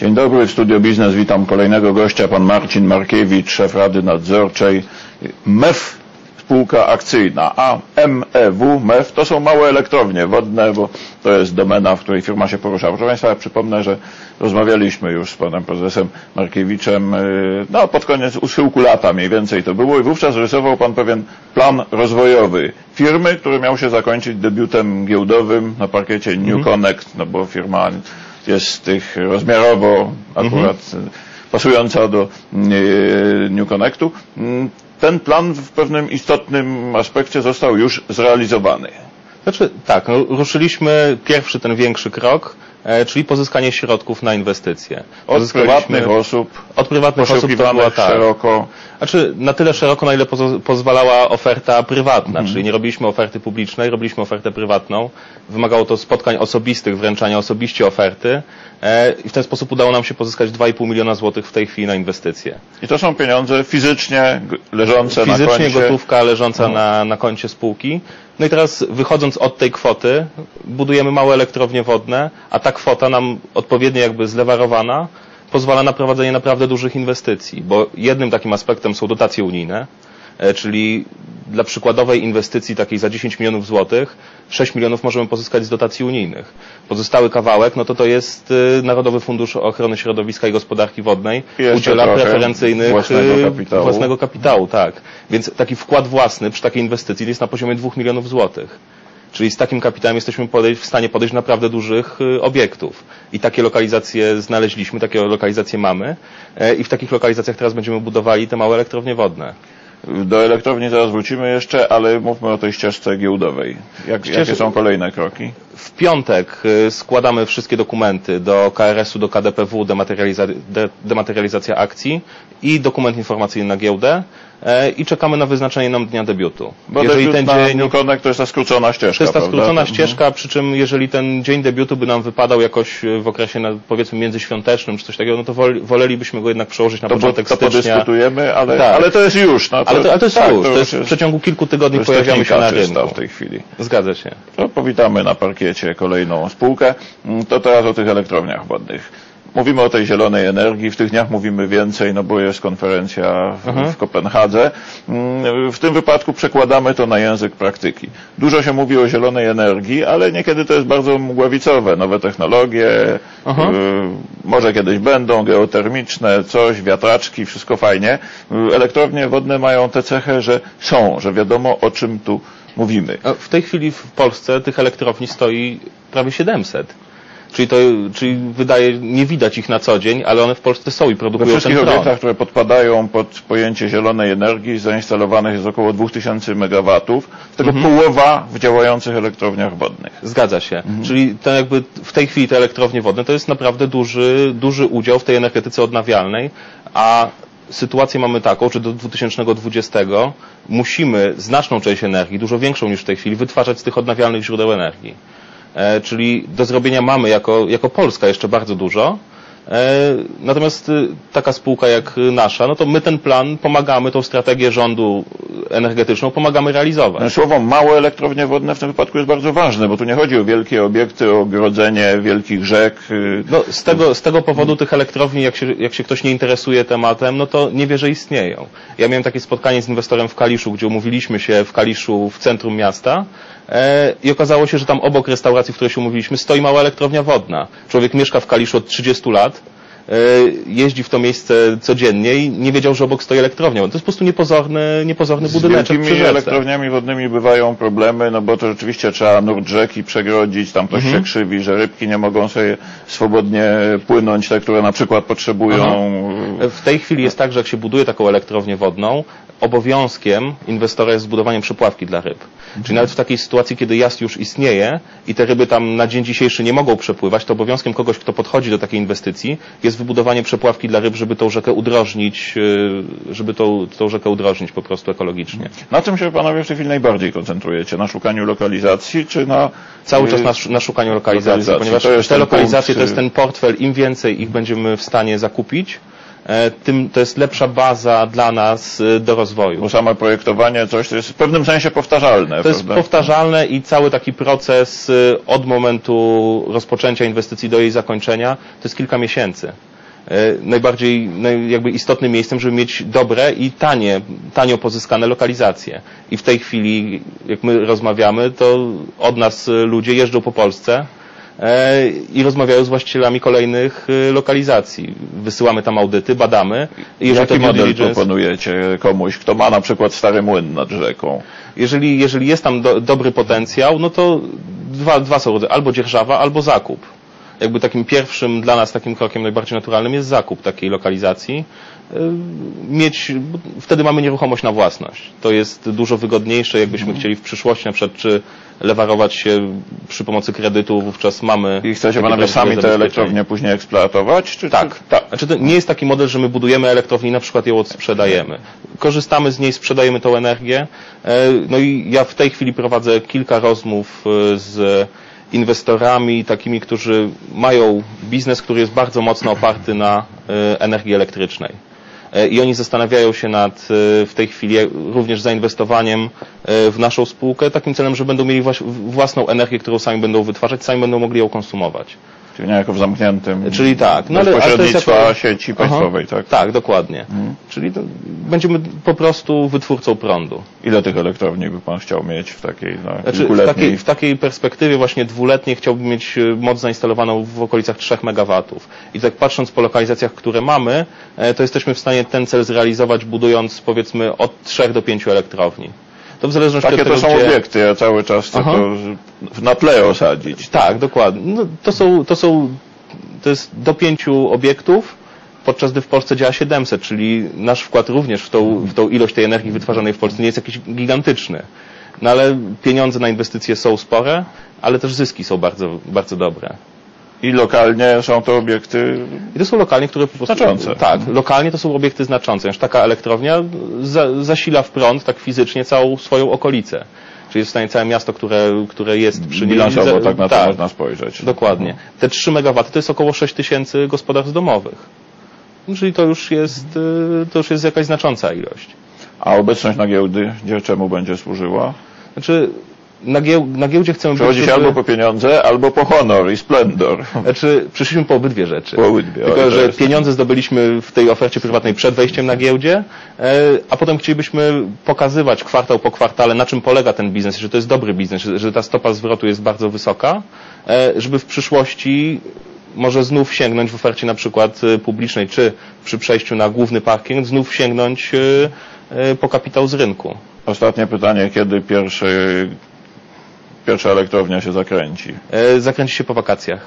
Dzień dobry, w Studio Biznes witam kolejnego gościa, pan Marcin Markiewicz, szef Rady Nadzorczej MEF, spółka akcyjna, a MEW, MEF to są małe elektrownie wodne, bo to jest domena, w której firma się porusza. Proszę Państwa, ja przypomnę, że rozmawialiśmy już z panem prezesem Markiewiczem, yy, no pod koniec u schyłku lata mniej więcej to było i wówczas rysował pan pewien plan rozwojowy firmy, który miał się zakończyć debiutem giełdowym na parkiecie New Connect, no bo firma jest tych rozmiarowo akurat pasująca do e, New Connectu. Mm, Ten plan w pewnym istotnym aspekcie został już zrealizowany. Znaczy tak, no, ruszyliśmy pierwszy ten większy krok, e, czyli pozyskanie środków na inwestycje. Od prywatnych osób, od prywatnych osób to była tak. szeroko. Znaczy na tyle szeroko, na ile pozwalała oferta prywatna, Mhm. czyli nie robiliśmy oferty publicznej, robiliśmy ofertę prywatną. Wymagało to spotkań osobistych, wręczania osobiście oferty e, i w ten sposób udało nam się pozyskać 2,5 miliona złotych w tej chwili na inwestycje. I to są pieniądze fizycznie leżące na Fizycznie koncie. gotówka leżąca na, na koncie spółki. No i teraz wychodząc od tej kwoty, budujemy małe elektrownie wodne, a ta kwota nam odpowiednio jakby zlewarowana pozwala na prowadzenie naprawdę dużych inwestycji, bo jednym takim aspektem są dotacje unijne, e, czyli dla przykładowej inwestycji takiej za 10 milionów złotych 6 milionów możemy pozyskać z dotacji unijnych. Pozostały kawałek, no to to jest y, Narodowy Fundusz Ochrony Środowiska i Gospodarki Wodnej jeszcze udziela preferencyjnych własnego y, kapitału. własnego kapitału, tak. Więc taki wkład własny przy takiej inwestycji jest na poziomie 2 milionów złotych. Czyli z takim kapitałem jesteśmy podejść, w stanie podejść naprawdę dużych y, obiektów. I takie lokalizacje znaleźliśmy, takie lokalizacje mamy e, i w takich lokalizacjach teraz będziemy budowali te małe elektrownie wodne. Do elektrowni zaraz wrócimy jeszcze, ale mówmy o tej ścieżce giełdowej. Jak, Ścież- Jakie są kolejne kroki? W piątek y, składamy wszystkie dokumenty do KRS-u, do KDPW, dematerializa- de- dematerializacja akcji i dokument informacyjny na giełdę e, i czekamy na wyznaczenie nam dnia debiutu. Bo debiut na New Connect to jest ta skrócona ścieżka, To jest ta prawda? skrócona Mhm. ścieżka, przy czym jeżeli ten dzień debiutu by nam wypadał jakoś e, w okresie na, powiedzmy międzyświątecznym czy coś takiego, no to wol, wolelibyśmy go jednak przełożyć na To, po- początek to stycznia. podyskutujemy, ale, Tak. ale to jest już. No, Ale to, ale to jest tak, już, to jest, w przeciągu kilku tygodni to pojawiamy się na rynku. w tej chwili. Zgadza się. To powitamy na parkiecie kolejną spółkę. Mm, To teraz o tych elektrowniach wodnych. Mówimy o tej zielonej energii. W tych dniach mówimy więcej, no bo jest konferencja w, Mhm. w Kopenhadze. Mm, W tym wypadku przekładamy to na język praktyki. Dużo się mówi o zielonej energii, ale niekiedy to jest bardzo mgławicowe. Nowe technologie, Mhm. y, może kiedyś będą, geotermiczne, coś, wiatraczki, wszystko fajnie. Y, Elektrownie wodne mają tę cechę, że są, że wiadomo o czym tu mówimy. A W tej chwili w Polsce tych elektrowni stoi prawie 700. Czyli to, czyli wydaje, nie widać ich na co dzień, ale one w Polsce są i We produkują ten wszystkich obiektach, które podpadają pod pojęcie zielonej energii, zainstalowanych jest około 2000 MW, z tego Mhm. połowa w działających elektrowniach wodnych. Zgadza się. Mhm. Czyli to jakby w tej chwili te elektrownie wodne to jest naprawdę duży, duży udział w tej energetyce odnawialnej, a sytuację mamy taką, że do 2020 musimy znaczną część energii, dużo większą niż w tej chwili, wytwarzać z tych odnawialnych źródeł energii. E, czyli do zrobienia mamy jako, jako Polska jeszcze bardzo dużo. E, natomiast y, taka spółka jak y, nasza, no to my ten plan pomagamy, tą strategię rządu energetyczną pomagamy realizować. Słowo małe elektrownie wodne w tym wypadku jest bardzo ważne, bo tu nie chodzi o wielkie obiekty, o ogrodzenie wielkich rzek. y, No, z, tego, z tego powodu tych elektrowni, jak się, jak się ktoś nie interesuje tematem, no to nie wie, że istnieją. Ja miałem takie spotkanie z inwestorem w Kaliszu, gdzie umówiliśmy się w Kaliszu w centrum miasta e, i okazało się, że tam obok restauracji, w której się umówiliśmy, stoi mała elektrownia wodna. Człowiek mieszka w Kaliszu od 30 lat, jeździ w to miejsce codziennie i nie wiedział, że obok stoi elektrownia. To jest po prostu niepozorny, niepozorny Z budyneczek wielkimi rzece. elektrowniami wodnymi bywają problemy, no bo to rzeczywiście trzeba nurt rzeki przegrodzić, tam ktoś Mhm. się krzywi, że rybki nie mogą sobie swobodnie płynąć, te, które na przykład potrzebują W tej chwili jest tak, że jak się buduje taką elektrownię wodną, obowiązkiem inwestora jest zbudowanie przepławki dla ryb. Czyli nawet w takiej sytuacji, kiedy jazd już istnieje i te ryby tam na dzień dzisiejszy nie mogą przepływać, to obowiązkiem kogoś, kto podchodzi do takiej inwestycji, jest wybudowanie przepławki dla ryb, żeby tą rzekę udrożnić, yy, żeby tą, tą rzekę udrożnić po prostu ekologicznie. Na czym się panowie w tej chwili najbardziej koncentrujecie? Na szukaniu lokalizacji, czy na... Cały czas y, na, sz- na szukaniu lokalizacji, lokalizacji. ponieważ te lokalizacje punkt, to jest y- ten portfel, im więcej ich będziemy w stanie zakupić, tym to jest lepsza baza dla nas e, do rozwoju. Bo same projektowanie, coś, to jest w pewnym sensie powtarzalne, To jest prawda? powtarzalne i cały taki proces y, od momentu rozpoczęcia inwestycji do jej zakończenia to jest kilka miesięcy. e, najbardziej naj, jakby istotnym miejscem, żeby mieć dobre i tanie, tanio pozyskane lokalizacje. I w tej chwili, jak my rozmawiamy, to od nas ludzie jeżdżą po Polsce e, i rozmawiają z właścicielami kolejnych e, lokalizacji. Wysyłamy tam audyty, badamy. I jeżeli Jaki model diligence- proponujecie komuś, kto ma na przykład stary młyn nad rzeką? jeżeli, jeżeli jest tam do, dobry potencjał, no to dwa, dwa są rodzaje, albo dzierżawa, albo zakup. Jakby takim pierwszym dla nas takim krokiem najbardziej naturalnym jest zakup takiej lokalizacji. Yy, Mieć, wtedy mamy nieruchomość na własność. To jest dużo wygodniejsze, jakbyśmy chcieli w przyszłości na przykład czy lewarować się przy pomocy kredytu, wówczas mamy. I chcecie panowie sami te elektrownie później eksploatować? Czy, Tak, czy... tak. Znaczy to nie jest taki model, że my budujemy elektrownię i na przykład ją odsprzedajemy. Korzystamy z niej, sprzedajemy tą energię. E, No i ja w tej chwili prowadzę kilka rozmów e, z inwestorami, takimi, którzy mają biznes, który jest bardzo mocno oparty na e, energii elektrycznej. E, I oni zastanawiają się nad e, w tej chwili również zainwestowaniem e, w naszą spółkę, takim celem, że będą mieli własną energię, którą sami będą wytwarzać, sami będą mogli ją konsumować. Niejako w zamkniętym Czyli tak, no, ale, ale to jest pośrednictwa jako- sieci państwowej, tak? Tak, dokładnie. Czyli to będziemy po prostu wytwórcą prądu. Ile tych elektrowni by pan chciał mieć w takiej no, Znaczy, w, takiej, w takiej perspektywie właśnie dwuletniej chciałbym mieć e, moc zainstalowaną w okolicach 3 MW. I tak patrząc po lokalizacjach, które mamy, e, to jesteśmy w stanie ten cel zrealizować budując powiedzmy od 3 do 5 elektrowni. To w zależności Takie od to tego, są gdzie... obiekty, ja cały czas chcę Aha. to na tle osadzić. Tak, dokładnie. No, to są, to są, to jest do pięciu obiektów, podczas gdy w Polsce działa 700, czyli nasz wkład również w tą, w tą ilość tej energii wytwarzanej w Polsce nie jest jakiś gigantyczny. No ale pieniądze na inwestycje są spore, ale też zyski są bardzo, bardzo dobre. I lokalnie są to obiekty I to są lokalnie, które po prostu... Znaczące. Tak, lokalnie to są obiekty znaczące. Już taka elektrownia za, zasila w prąd tak fizycznie całą swoją okolicę. Czyli jest w stanie całe miasto, które, które jest przy niej... bilansowo, tak na to można spojrzeć. Dokładnie. Te 3 MW to jest około 6 tysięcy gospodarstw domowych. Czyli to już jest, y, to już jest jakaś znacząca ilość. A obecność na giełdy, gdzie czemu będzie służyła? Znaczy, na, gieł, na giełdzie chcemy Przychodzić żeby- albo po pieniądze, albo po honor i splendor. Znaczy, przyszliśmy po obydwie rzeczy. Po obydwie, Tylko, że pieniądze zdobyliśmy w tej ofercie prywatnej przed wejściem na giełdzie, e, a potem chcielibyśmy pokazywać kwartał po kwartale, na czym polega ten biznes, że to jest dobry biznes, że- ta stopa zwrotu jest bardzo wysoka, e, żeby w przyszłości może znów sięgnąć w ofercie na przykład e, publicznej, czy przy przejściu na główny parking, znów sięgnąć po kapitał z rynku. Ostatnie pytanie, kiedy pierwszy, pierwsza elektrownia się zakręci? E, Zakręci się po wakacjach.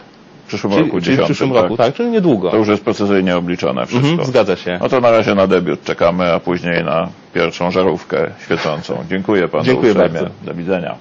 W przyszłym Czyli, roku, czyli w 10, przyszłym tak? roku, tak, czyli niedługo. To już jest precyzyjnie obliczone wszystko. Mhm, zgadza się. No to na razie na debiut czekamy, a później na pierwszą żarówkę świecącą. Dziękuję panu Dziękuję uprzejmie. bardzo. Do widzenia.